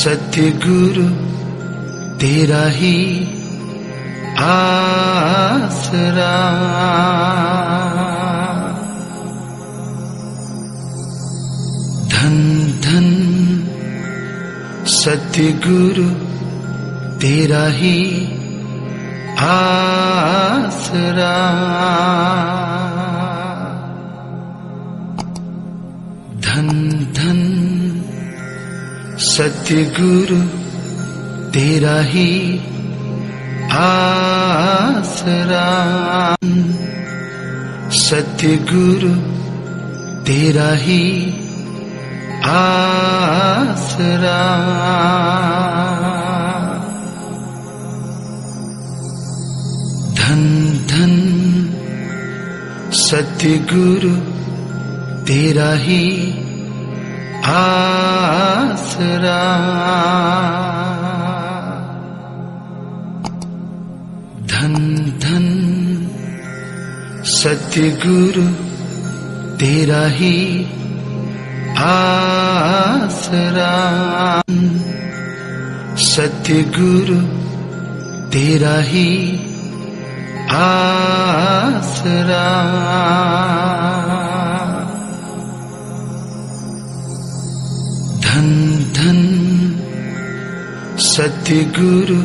ਸਤਿਗੁਰੂ ਤੇਰਾ ਹੀ ਆਸਰਾ। ਧਨ ਧਨ ਸਤਿਗੁਰੂ ਤੇਰਾ ਹੀ ਆਸਰਾ। ਧਨ ਧਨ सतगुरु तेरा ही आसरा सतगुरु तेरा ही आसरा धन धन सतगुरु तेरा ही ਆਸਰਾ ਧਨ ਧਨ ਸਤਿਗੁਰੂ ਤੇਰਾ ਹੀ ਆਸਰਾ ਸਤਿਗੁਰੂ ਤੇਰਾ ਹੀ ਆਸਰਾ धन धन, सतगुरु,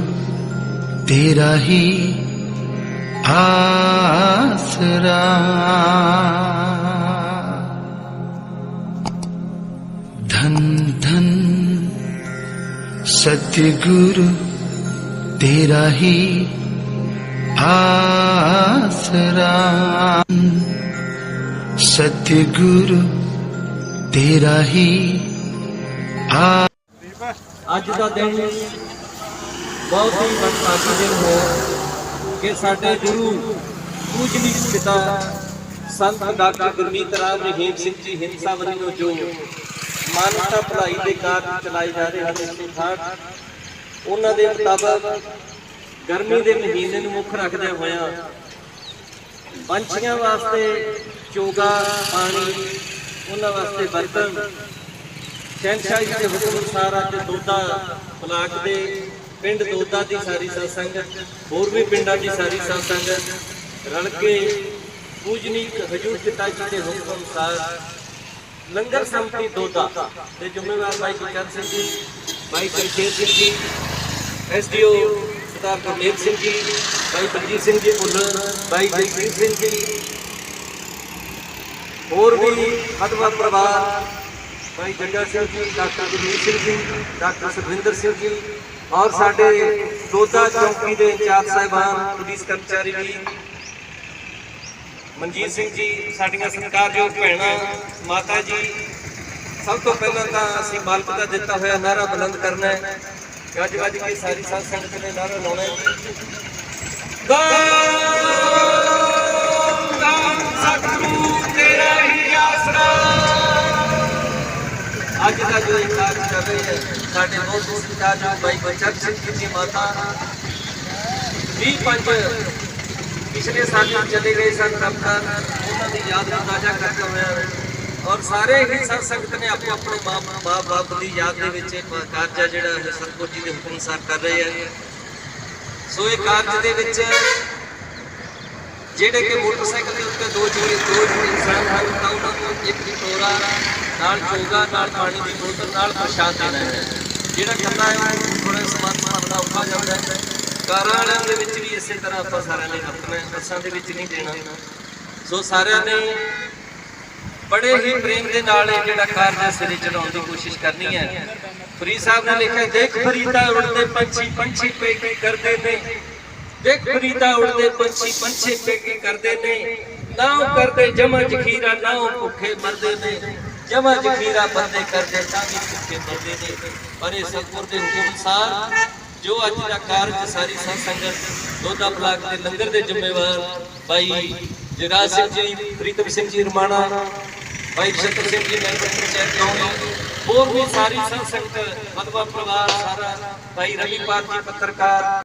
तेरा ही आसरा। धन धन, सतगुरु, तेरा ही आसरा। सतगुरु, तेरा ही आ ਅੱਜ ਦਾ ਦਿਨ ਬਹੁਤ ਹੀ ਵਡਭਾਗੀ ਦਿਨ ਹੈ ਕਿ ਸਾਡੇ ਗੁਰੂ ਪੂਜਨੀਕ ਪਿਤਾ ਸੰਤ ਡਾਕਟਰ ਗੁਰਮੀਤ ਰਾਮ ਰਹੀਮ ਸਿੰਘ ਜੀ ਹਿੰਸਾ ਵੱਲੋਂ ਜੋ ਮਾਨਵਤਾ ਭਲਾਈ ਦੇ ਕਾਰਜ ਚਲਾਏ ਜਾ ਰਹੇ ਹਨ ਇਸ ਉਹਨਾਂ ਦੇ ਮੁਤਾਬਕ ਗਰਮੀ ਦੇ ਮਹੀਨੇ ਨੂੰ ਮੁੱਖ ਰੱਖਦੇ ਹੋਇਆਂ ਪੰਛੀਆਂ ਵਾਸਤੇ ਚੋਗਾ, ਪਾਣੀ, ਉਹਨਾਂ ਵਾਸਤੇ ਬਰਤਨ ਸ਼ਹਿਨਸ਼ਾਹੀ ਦੇ ਹੁਕਮ ਅਨੁਸਾਰ ਅੱਜ ਦੋਦਾ ਬਲਾਕ ਦੇ ਪਿੰਡ ਦੋਦਾ ਦੀ ਸਾਰੀ ਸਾਧ ਹੋਰ ਵੀ ਪਿੰਡਾਂ ਦੀ ਸਾਰੀ ਸਾਧ ਰਲ ਕੇ ਪੂਜਨੀਕ ਹਜੂਰ ਪਿਤਾ ਜੀ ਦੇ ਹੁਕਮ ਅਨੁਸਾਰ ਲੰਗਰ ਸੰਮਤੀ ਦੋਦਾ ਦੇ ਜ਼ਿੰਮੇਵਾਰ ਭਾਈ ਗੁਰਚਰਨ ਸਿੰਘ ਜੀ, ਭਾਈ ਕਰਸ਼ੇਰ ਸਿੰਘ ਜੀ, ਐਸਡੀਓ ਸਰਦਾਰ ਗੁਰਮੇਲ ਸਿੰਘ ਜੀ, ਭਾਈ ਬਲਜੀਤ ਸਿੰਘ ਜੀ ਭੁੱਲਰ ਭਾਈ ਜਗਜੀਤ ਸਿੰਘ ਜੀ, ਹੋਰ ਵੀ ਹਦਵਾ ਪਰਿਵਾਰ ਭਾਈ ਜੱਗਾ ਸਿੰਘ ਜੀ, ਡਾਕਟਰ ਗੁਰਮੀਤ ਸਿੰਘ ਜੀ, ਡਾਕਟਰ ਸੁਖਵਿੰਦਰ ਸਿੰਘ ਜੀ ਔਰ ਸਾਡੇ ਦੋਦਾ ਚੌਕੀ ਦੇ ਇੰਚਾਰਜ ਸਾਹਿਬਾਨ, ਪੁਲਿਸ ਕਰਮਚਾਰੀ ਵੀ। ਮਨਜੀਤ ਸਿੰਘ ਜੀ, ਸਾਡੀਆਂ ਸਤਿਕਾਰਯੋਗ ਭੈਣਾਂ, ਮਾਤਾ ਜੀ, ਸਭ ਤੋਂ ਪਹਿਲਾਂ ਤਾਂ ਅਸੀਂ ਮਾਲਕ ਦਾ ਦਿੱਤਾ ਹੋਇਆ ਨਾਰਾ ਬੁਲੰਦ ਕਰਨਾ ਹੈ ਗੱਜ ਵੱਜ ਕੇ ਸਾਰੀ ਸਾਧ ਸੰਗਤ ਨੇ ਨਾਰਾ ਲਾਉਣਾ ਹੈ। ਅੱਜ ਕਾਰਜ ਕਰ ਰਹੇ ਹੈ ਸਾਡੇ ਬਹੁਤ ਸਤਿਕਾਰਯੋਗ ਭਾਈ ਬਚਨ ਸਿੰਘ ਜੀ ਦੀ ਮਾਤਾ। 20 ਪੰਜ ਪਿਛਲੇ ਸਾਲ ਚਲੇ ਗਏ ਸਨ ਦਫਤਰ ਉਹਨਾਂ ਦੀ ਯਾਦ ਨੂੰ ਤਾਜ਼ਾ ਕਰਦੇ ਹੋਏ ਔਰ ਸਾਰੇ ਹੀ ਸਤ ਸੰਗਤ ਨੇ ਆਪੋ ਆਪਣੇ ਮਾਂ ਬਾਪ ਦੀ ਯਾਦ ਦੇ ਵਿੱਚ ਇਹ ਕਾਰਜ ਹੈ ਜਿਹੜਾ ਇਹ ਜੀ ਦੇ ਹੁਕਮ ਅਨੁਸਾਰ ਕਰ ਰਹੇ ਹੈ ਸੋ ਇਹ ਕਾਰਜ ਦੇ ਵਿੱਚ ਜਿਹੜੇ ਕਿ ਮੋਟਰਸਾਈਕਲ ਦੇ ਉੱਤੇ ਦੋ ਜਿਹੜੇ ਦੋ ਇਨਸਾਨ ਹਨ, ਤਾਂ ਉਹਨਾਂ ਨੂੰ ਇੱਕ ਟੋਰਾ ਨਾਲ ਚੋਗਾ, ਨਾਲ ਪਾਣੀ ਦੀ ਬੋਤਲ, ਨਾਲ ਪ੍ਰਸ਼ਾਦ ਦੇਣਾ ਹੈ। ਜਿਹੜਾ ਕਰਦਾ ਹੈ, ਉਹ ਥੋੜਾ ਸਮਾਨ ਸਮਾਨ ਦਾ ਔਖਾ ਜਾਂਦਾ ਹੈ। ਕਾਰਾਂ ਵਾਲਿਆਂ ਦੇ ਵਿੱਚ ਵੀ ਇਸੇ ਤਰ੍ਹਾਂ ਆਪਾਂ ਸਾਰਿਆਂ ਨੇ ਵਰਤਣਾ ਹੈ ਬੱਸਾਂ ਦੇ ਵਿੱਚ ਨਹੀਂ ਦੇਣਾ। ਸੋ ਸਾਰਿਆਂ ਨੇ ਬੜੇ ਹੀ ਪ੍ਰੇਮ ਦੇ ਨਾਲ ਇਹ ਜਿਹੜਾ ਕਾਰਜ ਸਿਰੇ ਚਲਾਉਣ ਦੀ ਕੋਸ਼ਿਸ਼ ਕਰਨੀ ਹੈ। ਫਰੀਦ ਸਾਹਿਬ ਨੇ ਲਿਖਿਆ, ਦੇਖ ਫਰੀਦਾ ਉੜਦੇ ਪੰਛੀ ਪੰਛੀ ਪੇ ਕੀ ਕਰਦੇ ਨੇ। ਦੇਖ ਫਰੀਦਾ ਉੜਦੇ ਪੰਛੀ ਪੰਛੀ ਪੇ ਕੀ ਕਰਦੇ ਨੇ। ਨਾਉ ਕਰਦੇ ਜਮਾ ਜਖੀਰਾ, ਨਾਉ ਭੁੱਖੇ ਮਰਦੇ ਨੇ। ਜਮਾ ਜਖੀਰਾ ਬੰਦੇ ਕਰਦੇ ਤਾਂ ਵੀ ਭੁੱਖੇ ਮਰਦੇ ਨੇ। ਪਰ ਇਹ ਸਤਿਗੁਰ ਦੇ ਹੁਕਮ ਅਨੁਸਾਰ ਜੋ ਅੱਜ ਦਾ ਕਾਰਜ ਸਾਰੀ ਸਾਧ ਸੰਗਤ ਦੋਦਾ ਬਲਾਕ ਦੇ ਲੰਗਰ ਦੇ ਜ਼ਿੰਮੇਵਾਰ ਭਾਈ ਜਗਰਾਜ ਸਿੰਘ ਜੀ, ਪ੍ਰੀਤਮ ਸਿੰਘ ਜੀ, ਰਮਾਣਾ ਭਾਈ ਸ਼ੰਕਰ ਸਿੰਘ ਜੀ, ਮੈਂਬਰ ਪੰਚਾਇਤ ਕੌਣੀ ਹੋਰ ਵੀ ਸਾਰੀ ਸਾਧ ਸੰਗਤ ਮਦਵਾ ਪਰਿਵਾਰ, ਸਾਰਾ ਭਾਈ ਰਵੀਪਾਲ ਜੀ, ਪੱਤਰਕਾਰ